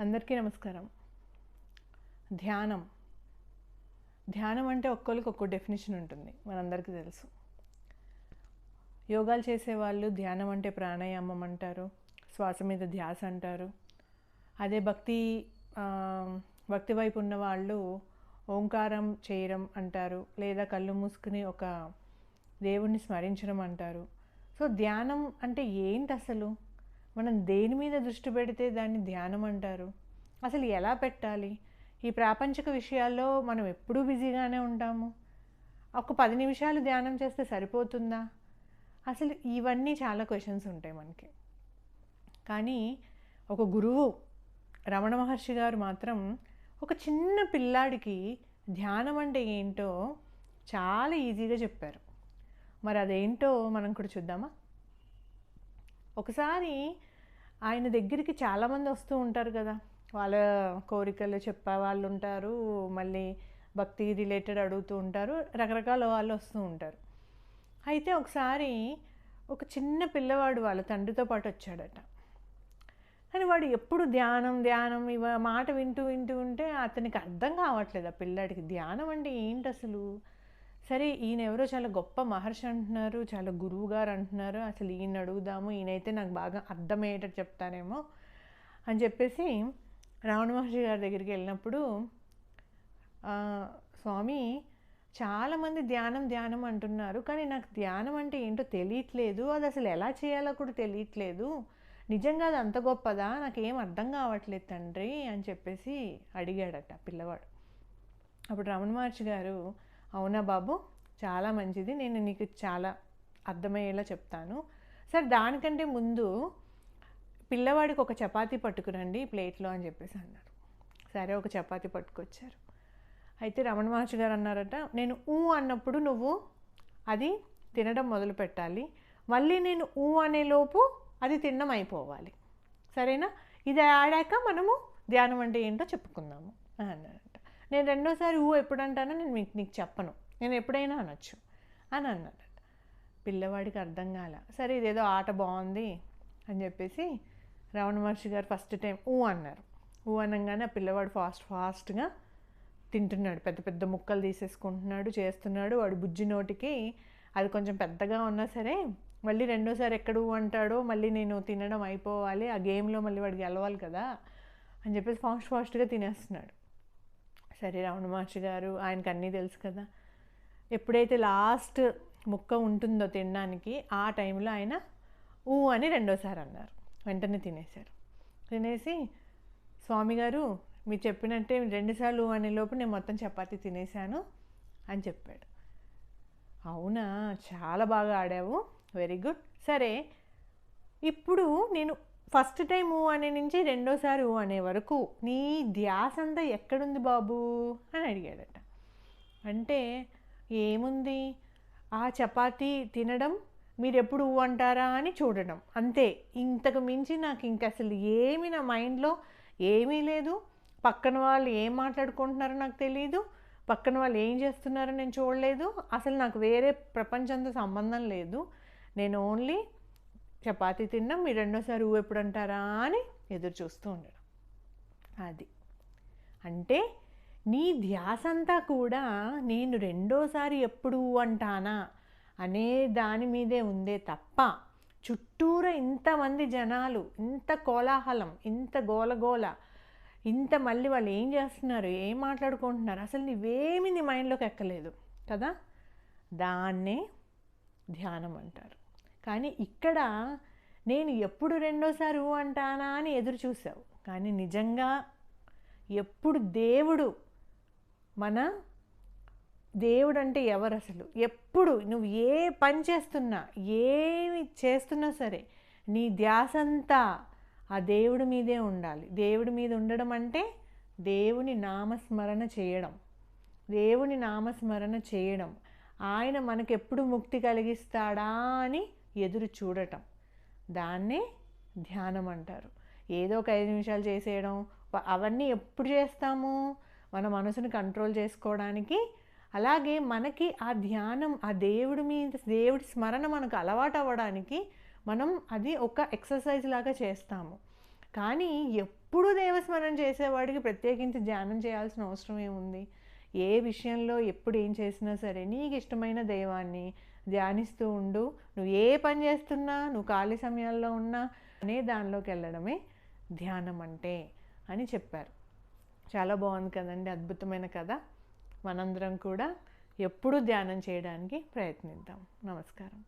అందరికీ నమస్కారం. ధ్యానం. ధ్యానం అంటే ఒక్కొక్కరికి ఒక్కో డెఫినేషన్ ఉంటుంది. మనందరికీ తెలుసు. యోగాలు చేసేవాళ్ళు ధ్యానం అంటే ప్రాణాయామం అంటారు. శ్వాస మీద ధ్యాస అంటారు. అదే భక్తి భక్తి వైపు ఉన్న వాళ్ళు ఓంకారం చేయడం అంటారు. లేదా కళ్ళు మూసుకుని ఒక దేవుణ్ణి స్మరించడం అంటారు. సో ధ్యానం అంటే ఏంటి అసలు? మనం దేని మీద దృష్టి పెడితే దాన్ని ధ్యానం అంటారు? అసలు ఎలా పెట్టాలి? ఈ ప్రాపంచిక విషయాల్లో మనం ఎప్పుడూ బిజీగానే ఉంటాము. ఒక పది నిమిషాలు ధ్యానం చేస్తే సరిపోతుందా? అసలు ఇవన్నీ చాలా క్వశ్చన్స్ ఉంటాయి మనకి. కానీ ఒక గురువు రమణ మహర్షి గారు మాత్రం ఒక చిన్న పిల్లాడికి ధ్యానం అంటే ఏంటో చాలా ఈజీగా చెప్పారు. మరి అదేంటో మనం కూడా చూద్దామా? ఒకసారి ఆయన దగ్గరికి చాలామంది వస్తూ ఉంటారు కదా. వాళ్ళ కోరికలు చెప్పే వాళ్ళు ఉంటారు మళ్ళీ భక్తి రిలేటెడ్ అడుగుతూ ఉంటారు రకరకాల వాళ్ళు వస్తూ ఉంటారు. అయితే ఒకసారి ఒక చిన్న పిల్లవాడు వాళ్ళ తండ్రితో పాటు వచ్చాడట. కానీ వాడు ఎప్పుడు ధ్యానం ధ్యానం ఇవ మాట వింటూ వింటూ ఉంటే అతనికి అర్థం కావట్లేదు. ఆ పిల్లాడికి ధ్యానం అంటే ఏంటి అసలు? సరే ఈయన ఎవరో చాలా గొప్ప మహర్షి అంటున్నారు చాలా గురువు గారు అంటున్నారు. అసలు ఈయన అడుగుదాము ఈయనైతే నాకు బాగా అర్థమయ్యేటట్టు చెప్తానేమో అని చెప్పేసి రావణ మహర్షి గారి దగ్గరికి వెళ్ళినప్పుడు స్వామి చాలామంది ధ్యానం ధ్యానం అంటున్నారు. కానీ నాకు ధ్యానం అంటే ఏంటో తెలియట్లేదు. అది అసలు ఎలా చేయాలో కూడా తెలియట్లేదు. నిజంగా అది అంత గొప్పదా? నాకేం అర్థం కావట్లేదు తండ్రి అని చెప్పేసి అడిగాడట పిల్లవాడు. అప్పుడు రమణ మహర్షి గారు అవునా బాబు? చాలా మంచిది. నేను నీకు చాలా అర్థమయ్యేలా చెప్తాను. సార్ దానికంటే ముందు పిల్లవాడికి ఒక చపాతీ పట్టుకురండి ప్లేట్లో అని చెప్పేసి అన్నారు. సరే ఒక చపాతీ పట్టుకొచ్చారు. అయితే రమణ మహర్షి గారు అన్నారట నేను ఊ అన్నప్పుడు నువ్వు అది తినడం మొదలు పెట్టాలి. మళ్ళీ నేను ఊ అనే లోపు అది తినడం అయిపోవాలి. సరేనా? ఇది ఆడాక మనము ధ్యానం అంటే ఏంటో చెప్పుకుందాము. అన్నారు. నేను రెండోసారి ఊ ఎప్పుడు అంటానో నేను మీకు నీకు చెప్పను. నేను ఎప్పుడైనా అనొచ్చు. అని అన్నాడు పిల్లవాడికి అర్థం కాల. సరే ఇదేదో ఆట బాగుంది అని చెప్పేసి రమణ మహర్షి గారు ఫస్ట్ టైం ఊ అన్నారు. ఊ అనగానే ఆ పిల్లవాడు ఫాస్ట్ ఫాస్ట్గా తింటున్నాడు. పెద్ద పెద్ద ముక్కలు తీసేసుకుంటున్నాడు చేస్తున్నాడు. వాడు బుజ్జి నోటికి అది కొంచెం పెద్దగా ఉన్నా సరే మళ్ళీ రెండోసారి ఎక్కడ ఊ అంటాడో మళ్ళీ నేను తినడం అయిపోవాలి. ఆ గేమ్లో మళ్ళీ వాడికి గెలవాలి కదా అని చెప్పేసి ఫాస్ట్ ఫాస్ట్గా తినేస్తున్నాడు. సరే రమణ మహర్షి గారు ఆయనకు అన్నీ తెలుసు కదా. ఎప్పుడైతే లాస్ట్ ముక్క ఉంటుందో తినడానికి ఆ టైంలో ఆయన ఊ అని రెండోసారి అన్నారు. వెంటనే తినేశారు. తినేసి స్వామి గారు మీరు చెప్పినట్టే రెండుసార్లు ఊ అనే లోపు నేను మొత్తం చపాతీ తినేశాను అని చెప్పాడు. అవునా? చాలా బాగా ఆడావు. Very good. సరే ఇప్పుడు నేను ఫస్ట్ టైం ఊ అనే నుంచి రెండోసారి ఊ అనే వరకు నీ ధ్యాస అంతా ఎక్కడుంది బాబు? అని అడిగాడట. అంటే ఏముంది? ఆ చపాతీ తినడం మీరు ఎప్పుడు ఊ అంటారా అని చూడడం. అంతే. ఇంతకు మించి నాకు ఇంక అసలు ఏమి నా మైండ్లో ఏమీ లేదు. పక్కన వాళ్ళు ఏం మాట్లాడుకుంటున్నారో నాకు తెలియదు పక్కన వాళ్ళు ఏం చేస్తున్నారో నేను చూడలేదు. అసలు నాకు వేరే ప్రపంచంతో సంబంధం లేదు. నేను ఓన్లీ చపాతీ తిన్నాం మీరు రెండోసారి ఊ ఎప్పుడు అంటారా అని ఎదురు చూస్తూ ఉండడం. అది. అంటే నీ ధ్యాస అంతా కూడా నేను రెండోసారి ఎప్పుడు అంటానా అనే దాని మీదే ఉందే తప్ప చుట్టూరా ఇంతమంది జనాలు ఇంత కోలాహలం ఇంత గోలగోల ఇంత మళ్ళీ వాళ్ళు ఏం చేస్తున్నారు ఏం మాట్లాడుకుంటున్నారు అసలు నీవేమి నీ మైండ్లోకి ఎక్కలేదు కదా? దాన్నే ధ్యానం అంటారు. కానీ ఇక్కడ నేను ఎప్పుడు రెండోసారి ఊ అంటానా అని ఎదురు చూసావు. కానీ నిజంగా ఎప్పుడు దేవుడు మన దేవుడు అంటే ఎవరు అసలు ఎప్పుడు నువ్వు ఏ పని చేస్తున్నా ఏమి చేస్తున్నా సరే నీ ధ్యాసంతా ఆ దేవుడి మీదే ఉండాలి. దేవుడి మీద ఉండడం అంటే దేవుని నామస్మరణ చేయడం. దేవుని నామస్మరణ చేయడం. ఆయన మనకెప్పుడు ముక్తి కలిగిస్తాడా అని ఎదురు చూడటం. దాన్నే ధ్యానం అంటారు. ఏదో ఒక ఐదు నిమిషాలు చేసేయడం అవన్నీ ఎప్పుడు చేస్తాము? మన మనసును కంట్రోల్ చేసుకోవడానికి. అలాగే మనకి ఆ ధ్యానం ఆ దేవుడి మీద దేవుడి స్మరణ మనకు అలవాటు అవ్వడానికి మనం అది ఒక ఎక్సర్సైజ్ లాగా చేస్తాము. కానీ ఎప్పుడు దేవస్మరణ చేసేవాడికి ప్రత్యేకించి ధ్యానం చేయాల్సిన అవసరం ఏముంది? ఏ విషయంలో ఎప్పుడు ఏం చేసినా సరే నీకు ఇష్టమైన దైవాన్ని ధ్యానిస్తూ ఉండు. నువ్వు ఏ పని చేస్తున్నా నువ్వు ఖాళీ సమయాల్లో ఉన్నా అనే దానిలోకి వెళ్ళడమే ధ్యానం అంటే అని చెప్పారు. చాలా బాగుంది కదండి అద్భుతమైన కథ. మనందరం కూడా ఎప్పుడూ ధ్యానం చేయడానికి ప్రయత్నిద్దాం. నమస్కారం.